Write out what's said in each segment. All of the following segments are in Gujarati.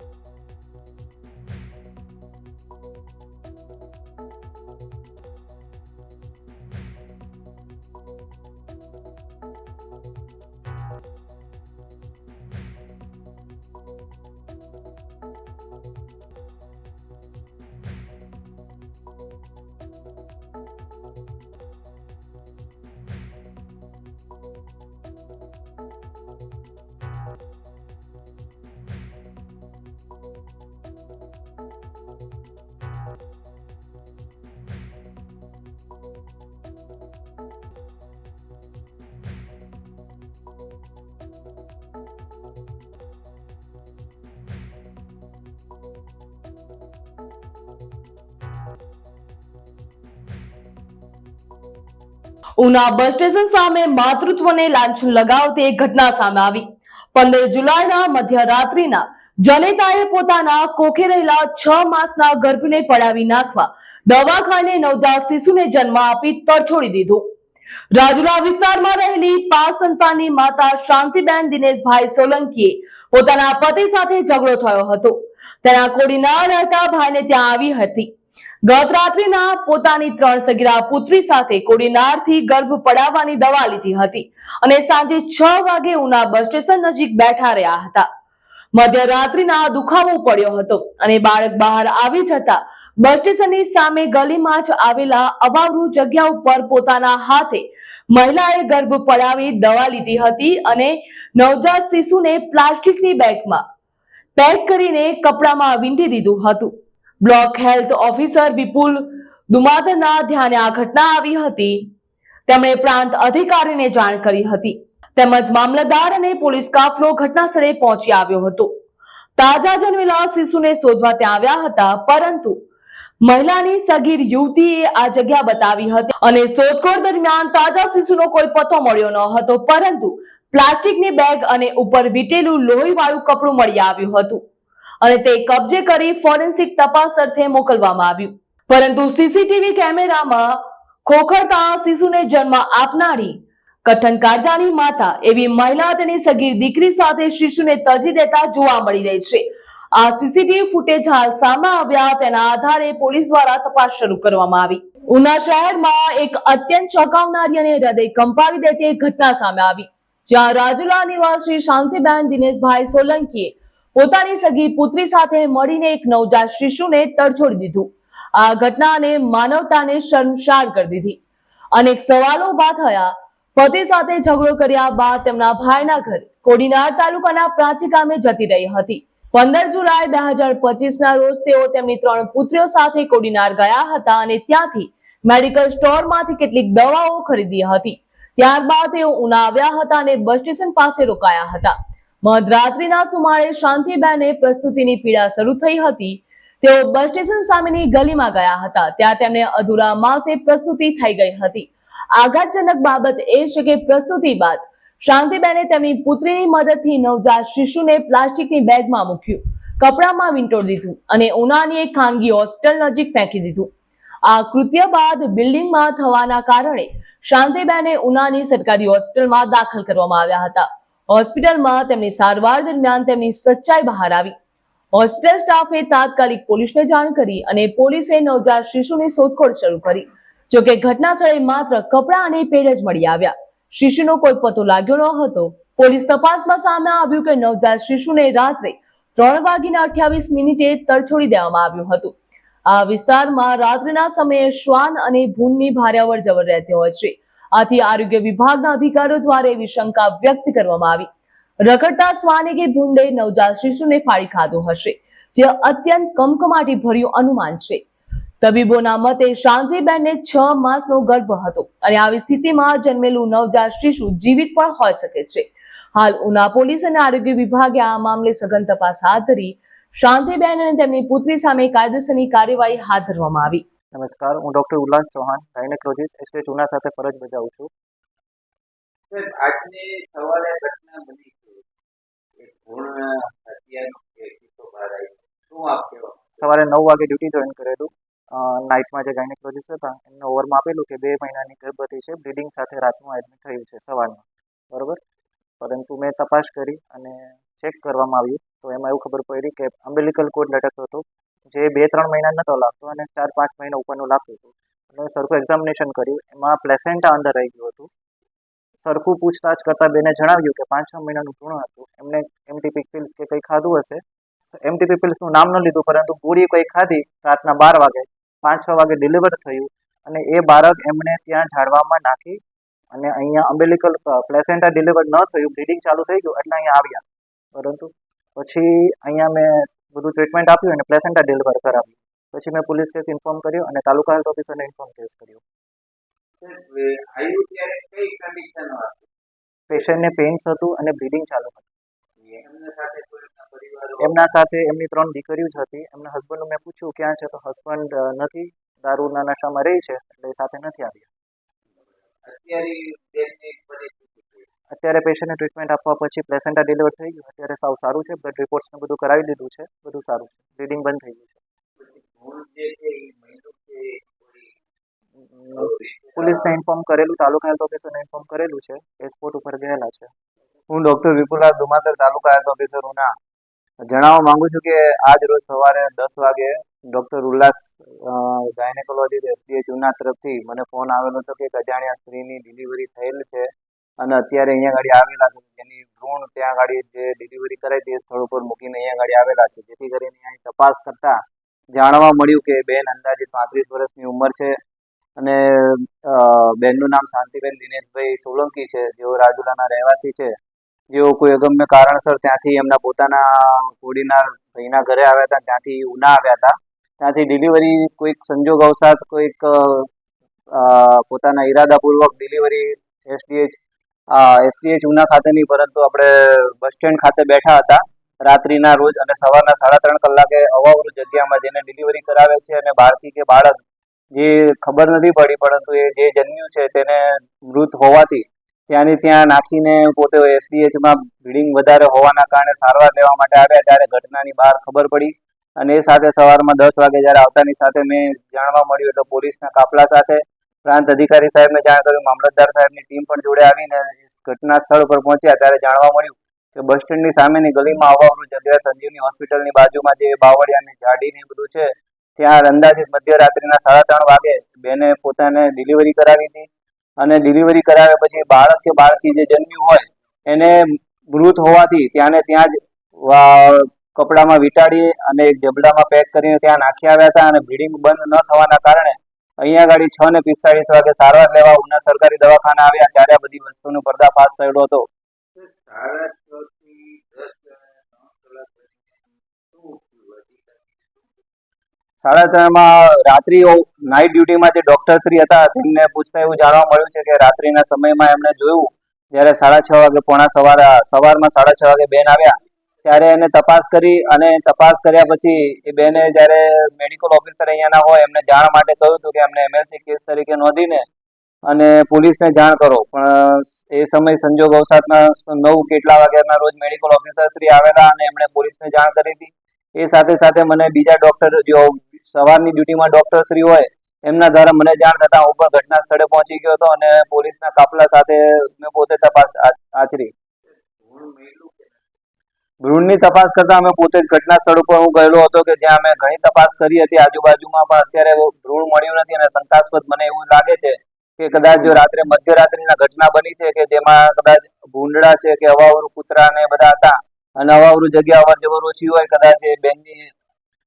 you ઉના બસ સ્ટેશન સામે માતૃત્વને લાંછન લગાવતી એક ઘટના સામે આવી. પંદર જુલાઈના મધ્યરાત્રિના જનેતાએ પોતાના કોખે રહેલા છ માસના ગર્ભને પડાવી નાખવા દવાખાને નવજાત શિશુને જન્મ આપી તરછોડી દીધું. રાજુલા વિસ્તારમાં રહેલી પાંચ સંતાનની માતા શાંતિબેન દિનેશભાઈ સોલંકીએ પોતાના પતિ સાથે ઝઘડો થયો હતો. તેના કોડીના રહેતા ભાઈને ત્યાં આવી હતી. ગત રાત્રિના પોતાની ત્રણ સગીરા પુત્રી સાથે કોડીનારથી ગર્ભ પડાવવાની દવા લીધી હતી અને સાંજે છ વાગે ઉના બસ સ્ટેશન નજીક બેઠા રહ્યા હતા. મધ્યરાત્રિના દુખાવો પડ્યો હતો અને બાળક બહાર આવી જતા બસ સ્ટેશનની સામે ગલીમાં જ આવેલા અવાવરૂ જગ્યા ઉપર પોતાના હાથે મહિલાએ ગર્ભ પડાવી દવા લીધી હતી અને નવજાત શિશુને પ્લાસ્ટિકની બેગમાં પેક કરીને કપડામાં વીંટી દીધું હતું. બ્લોક હેલ્થ ઓફિસર વિપુલ દુમાદના ધ્યાને આ ઘટના આવી હતી. તેમણે પ્રાંત અધિકારીને જાણ કરી હતી. તેમજ મામલતદાર અને પોલીસ કાફલો ઘટના સ્થળે પહોંચી આવ્યો હતો. તાજા જન્મેલા શિશુને શોધવા ત્યાં આવ્યા હતા, પરંતુ મહિલાની સગીર યુવતીએ આ જગ્યા બતાવી હતી અને શોધખોળ દરમિયાન તાજા શિશુનો કોઈ પતો મળ્યો ન હતો, પરંતુ પ્લાસ્ટિકની બેગ અને ઉપર વીટેલું લોહી વાળું કપડું મળી આવ્યું હતું. અને તે કબજે કરી ફોરેન્સિક તપાસ અર્થે મોકલવામાં આવ્યું. પરંતુ સીસીટીવી કેમેરામાં ખોખરતા શિશુને જન્મ આપનારી કઠણ કારજાની માતા એવી મહિલા તેની સગીર દીકરી સાથે શિશુને તજી દેતા જોવા મળી રહી છે. આ સીસીટીવી ફૂટેજ હાલ સામે આવ્યા તેના આધારે પોલીસ દ્વારા તપાસ શરૂ કરવામાં આવી. ઉના શહેરમાં એક અત્યંત ચોંકાવનારી અને હૃદય કંપાવી દેતી ઘટના સામે આવી. જ્યાં રાજુલા નિવાસી શાંતિબેન દિનેશભાઈ સોલંકીએ પોતાની સગી પુત્રી સાથે મળીને એક નવજાત શિશુને તડછોડી દીધું. આ ઘટનાને માનવતાને શર્મસાર કરી દીધી. અનેક સવાલો ઊભા થયા. પતિ સાથે ઝઘડો કર્યા બાદ તેમના ભાઈના ઘર કોડીનાર તાલુકાના પ્રાચી ગામે જતી રહી હતી. પંદર જુલાઈ બે હજાર પચીસ ના રોજ તેઓ તેમની ત્રણ પુત્રીઓ સાથે કોડીનાર ગયા હતા અને ત્યાંથી મેડિકલ સ્ટોરમાંથી કેટલીક દવાઓ ખરીદી હતી. ત્યારબાદ તેઓ ઉના આવ્યા હતા અને બસ સ્ટેશન પાસે રોકાયા હતા. મધરાત્રિના સુમારે શાંતિબેને પ્રસ્તુતિની પીડા શરૂ થઈ હતી. તેઓ બસ સ્ટેશન સામેની ગલીમાં ગયા હતા. ત્યાં તેમને અધૂરા માસે પ્રસ્તુતિ થઈ ગઈ હતી. આઘાતજનક બાબત એ છે કે પ્રસ્તુતિ બાદ શાંતિબેને તેમની પુત્રીની મદદથી નવજાત શિશુને પ્લાસ્ટિકની બેગમાં મૂક્યું. કપડામાં વીંટોળી દીધું અને ઉનાની એક ખાનગી હોસ્પિટલ નજીક ફેંકી દીધું. આ કૃત્ય બાદ બિલ્ડિંગમાં થવાના કારણે શાંતિબેને ઉનાની સરકારી હોસ્પિટલમાં દાખલ કરવામાં આવ્યા હતા. હોસ્પિટલમાં તેમની સારવાર દરમિયાન તેમની સચ્ચાઈ બહાર આવી. હોસ્પિટલ સ્ટાફે તાત્કાલિક પોલીસને જાણ કરી અને પોલીસે નવજાત શિશુની શોધખોળ શરૂ કરી. જોકે ઘટના સ્થળે માત્ર કપડાં અને પેડ જ મળી આવ્યા. શિશુનો કોઈ પતો લાગ્યો ન હતો. પોલીસ તપાસમાં સામે આવ્યું કે નવજાત શિશુને રાત્રે ત્રણ વાગીને અઠ્યાવીસ મિનિટે તરછોડી દેવામાં આવ્યું હતું. આ વિસ્તારમાં રાત્રિના સમયે શ્વાન અને ભૂનની ભારે અવર જવર રહેતી હોય છે. આથી આરોગ્ય વિભાગના અધિકારીઓ દ્વારા એવી શંકા વ્યક્ત કરવામાં આવી. રખડતા શ્વાને કે ભૂંડે નવજાત શિશુને ફાડી ખાધું હશે, જે અત્યંત કમકમાટી ભર્યું અનુમાન છે. તબીબોના મતે શાંતિબેનને છ માસનો ગર્ભ હતો અને આવી સ્થિતિમાં જન્મેલું નવજાત શિશુ જીવિત પણ હોઈ શકે છે. હાલ ઉના પોલીસ અને આરોગ્ય વિભાગે આ મામલે સઘન તપાસ હાથ ધરી શાંતિબેન અને તેમની પુત્રી સામે કાયદેસરની કાર્યવાહી હાથ ધરવામાં આવી. નમસ્કાર હું ડૉક્ટર ઉલ્લાસ ચૌહાણ ગાયનેકોલોજીસ્ટ એસકે ચૂના સાથે ફરજ બજાવું છું. આજની સવારે ઘટના બની છે. એક હત્યાનો કિસ્સો બહાર આવ્યો શું આપ સવારે નવ વાગે ડ્યુટી જોઈન કરેલું. નાઇટમાં જે ગાયનેકોલોજીસ્ટ હતા એમને ઓવરમાં આપેલું કે બે મહિનાની ગર્ભવતી છે બ્લીડિંગ સાથે રાતનું એડમિટ થયું છે સવારમાં. બરોબર? પરંતુ મેં તપાસ કરી અને ચેક કરવામાં આવ્યું. તો એમાં એવું ખબર પડી કે અમ્બેલિકલ કોડ લટકતો હતો. જે બે, ત્રણ મહિના નહોતો લાગતો અને ચાર, પાંચ મહિના ઉપરનું લાગતું હતું. અને સરખું એક્ઝામિનેશન કર્યું. એમાં પ્લેસેન્ટા અંદર રહી ગયું હતું. સરખું પૂછતાછ કરતાં બેને જણાવ્યું કે પાંચ, છ મહિનાનું ભ્રૂણ હતું. એમને એમટીપી પિલ્સ કે કંઈ ખાધું હશે? એમટીપી પિલ્સનું નામ ન લીધું, પરંતુ ગોળી કંઈ ખાધી. રાતના બાર વાગે, પાંચ, છ વાગે ડિલિવર થયું અને એ બાળક એમણે ત્યાં ઝાડવામાં નાખી અને અહીંયા અમ્બેલિકલ પ્લેસેન્ટા ડિલિવર ન થયું. બ્લીડિંગ ચાલુ થઈ ગયું એટલે અહીંયા આવ્યા. પરંતુ પછી અહીંયા મેં બધું ટ્રીટમેન્ટ આપ્યું અને પ્લેસેન્ટા ડિલિવર કરાવ્યું. પછી મેં પોલીસ કેસ ઇન્ફોર્મ કર્યો અને તાલુકા હેલ્થ ઓફિસરને ઇન્ફોર્મ કેસ કર્યો. પેશન્ટને પેઇન્સ હતું અને બ્લીડિંગ ચાલુ હતું. એમના સાથે એમના ત્રણ દીકરીઓ જ હતી. એમના હસબન્ડનું મેં પૂછ્યું, ક્યાં છે? તો હસબન્ડ નથી. દારૂના નશામાં રહી છે, એટલે સાથે નથી આવ્યા. અત્યારે પેશન્ટને ટ્રીટમેન્ટ આપવા પછી પ્લેસેન્ટા ડિલિવર થઈ ગયું. અત્યારે સાવ સારું છે. બ્લડ રિપોર્ટ્સ ને બધું કરાવી દીધું છે. બધું સારું છે. બ્લીડિંગ બંધ થઈ ગયું છે. પોલીસને ઇન્ફોર્મ કરેલું, તાલુકા હેલ્થ ઓફિસરને ઇન્ફોર્મ કરેલું છે. એ ઉપર ગયેલા છે. હું doctor Vipulal Dumatar taluka health officer Una જણાવવા માંગુ છું કે આજ રોજ સવારે દસ વાગે ડોક્ટર ઉલ્લાસ ગાયનેકોલોજી એસડીએચ ઉના તરફથી મને ફોન આવેલો હતો કે એક અજાણ્યા સ્ત્રીની ડિલિવરી થયેલ છે. અને અત્યારે અહીંયા ગાડી આવેલા છે. જેની ભ્રૂણ ત્યાં ગાડી જે ડિલિવરી કરાઈ તે સ્થળ ઉપર મૂકીને અહીંયા ગાડી આવેલા છે. જેથી કરીને અહીં તપાસ કરતા જાણવા મળ્યું કે બેન અંદાજે પાંત્રીસ વર્ષની ઉંમર છે અને બેનનું નામ શાંતિબેન દિનેશભાઈ સોલંકી છે. જેઓ રાજુલાના રહેવાસી છે. જેઓ કોઈ અગમ્ય કારણસર ત્યાંથી એમના પોતાના કોડીના ભાઈના ઘરે આવ્યા હતા. ત્યાંથી ઉના આવ્યા હતા. ત્યાંથી ડિલિવરી કોઈક સંજોગ અવસાદ, કોઈક પોતાના ઈરાદાપૂર્વક ડિલિવરી એસડીએચ એસડીએચ ઉના ખાતેની, પરંતુ આપણે બસ સ્ટેન્ડ ખાતે બેઠા હતા રાત્રિના રોજ અને સવારના સાડા ત્રણ કલાકે અવાવૃત જગ્યામાં જેને ડિલિવરી કરાવે છે અને બહારથી કે બાળક જે ખબર નથી પડી, પરંતુ એ જે જન્મ્યું છે તેને મૃત હોવાથી ત્યાંની ત્યાં નાખીને પોતે એસડીએચમાં બ્લીડિંગ વધારે હોવાના કારણે સારવાર લેવા માટે આવ્યા ત્યારે ઘટનાની બહાર ખબર પડી અને એ સાથે સવારમાં દસ વાગે જ્યારે આવતાની સાથે મેં જાણવા મળ્યું એટલે પોલીસના કાફલા સાથે પ્રાંત અધિકારી સાહેબને જાણ કર્યું મામલતદાર સાહેબની ટીમ પણ જોડે આવીને ઘટના સ્થળ પર પહોંચ્યા, ત્યારે જાણવા મળ્યું કે બસ સ્ટેન્ડની સામેની ગલીમાં અવાવરૂ જગ્યા સંજીવની હોસ્પિટલની બાજુમાં જે બાવળિયાની જાડી ને બધું છે, ત્યાં અંદાજિત મધ્યરાત્રિના સાડા ત્રણ વાગે બેને પોતાને ડિલિવરી કરાવી હતી અને ડિલિવરી કરાવ્યા પછી બાળક કે બાળકી જે જન્મ્યું હોય, એને મૃત હોવાથી ત્યાંને ત્યાં જ કપડામાં વીંટાળી અને એક જબડામાં પેક કરીને ત્યાં નાખી આવ્યા હતા અને બ્લીડિંગ બંધ ન થવાના કારણે અહીંયા ગાડી છ ને પિસ્તાળીસ વાગે સારવાર લેવા ઉના સરકારી દવાખાને આવ્યા, ત્યારે આ બધી વસ્તુનો પર્દાફાશ થયેલો હતો. સાડા ત્રણમાં રાત્રિ નાઇટ ડ્યુટીમાં જે ડોક્ટર શ્રી હતા, તેમને પૂછતા એવું જાણવા મળ્યું છે કે રાત્રિના સમયમાં એમણે જોયું, જ્યારે સાડા છ વાગે પોણા સવાર, સવારમાં સાડા છ વાગે બેન આવ્યા ત્યારે એને તપાસ કરી અને તપાસ કર્યા પછી એ બેને જ્યારે મેડિકલ ઓફિસર અહીંયાના હોય, એમને જાણ માટે કહ્યું હતું કે એમને એમએલસી કેસ તરીકે નોંધીને અને પોલીસને જાણ કરો. પણ, એ સમય સંજોગ અવસાદના નવ કેટલા વાગ્યાના રોજ મેડિકલ ઓફિસર શ્રી આવેલા અને એમણે પોલીસને જાણ કરી હતી. એ સાથે સાથે મને બીજા ડોક્ટર જો સવારની ડ્યુટીમાં ડોક્ટર શ્રી હોય, એમના દ્વારા મને જાણ થતા હું પણ ઘટના સ્થળે પહોંચી ગયો હતો અને પોલીસના કાફલા સાથે મેં પોતે તપાસ આચરી. ભ્રૂણની તપાસ કરતા અમે પોતે ઘટના સ્થળ ઉપર હું ગયેલો હતો કે જ્યાં અમે ઘણી તપાસ કરી હતી. આજુબાજુમાં પણ અત્યારે ભ્રૂણ મળ્યું નથી અને શંકાસ્પદ મને એવું લાગે છે કે કદાચ જો રાત્રે મધ્યરાત્રિના ઘટના બની છે કે જેમાં કદાચ ભૂંડડા છે કે અવાવરું કૂતરા ને બધા હતા અને અવાવરું જગ્યા અવર જવર ઓછી હોય, કદાચ એ બેનની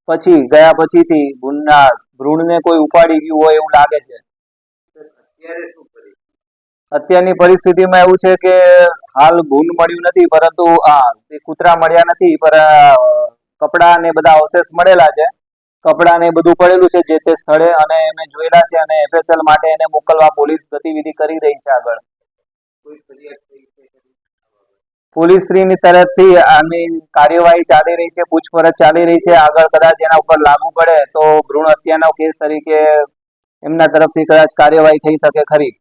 પછી, ગયા પછીથી ભૂંડના, ભ્રૂણને કોઈ ઉપાડી ગયું હોય એવું લાગે છે. અત્યારે શું અત્યારની પરિસ્થિતિમાં એવું છે કે હાલ ભૂન મળ્યું નથી પરંતુ આ કૂતરા મળ્યા નથી પર કપડા ને બધા અવશેષ મળેલા છે. કપડા ને બધું પડેલું છે જે તે સ્થળે અને એને જોયેલા છે અને એફએસએલ માટે એને મોકલવા પોલીસ ગતિવિધિ કરી રહી છે આગળ? પોલીસ શ્રીની તરફથી આની કાર્યવાહી ચાલી રહી છે પૂછપરછ ચાલી રહી છે. આગળ કદાચ એના ઉપર લાગુ પડે તો ભ્રૂણ હત્યાનો કેસ તરીકે એમના તરફથી કદાચ કાર્યવાહી થઈ શકે ખરી.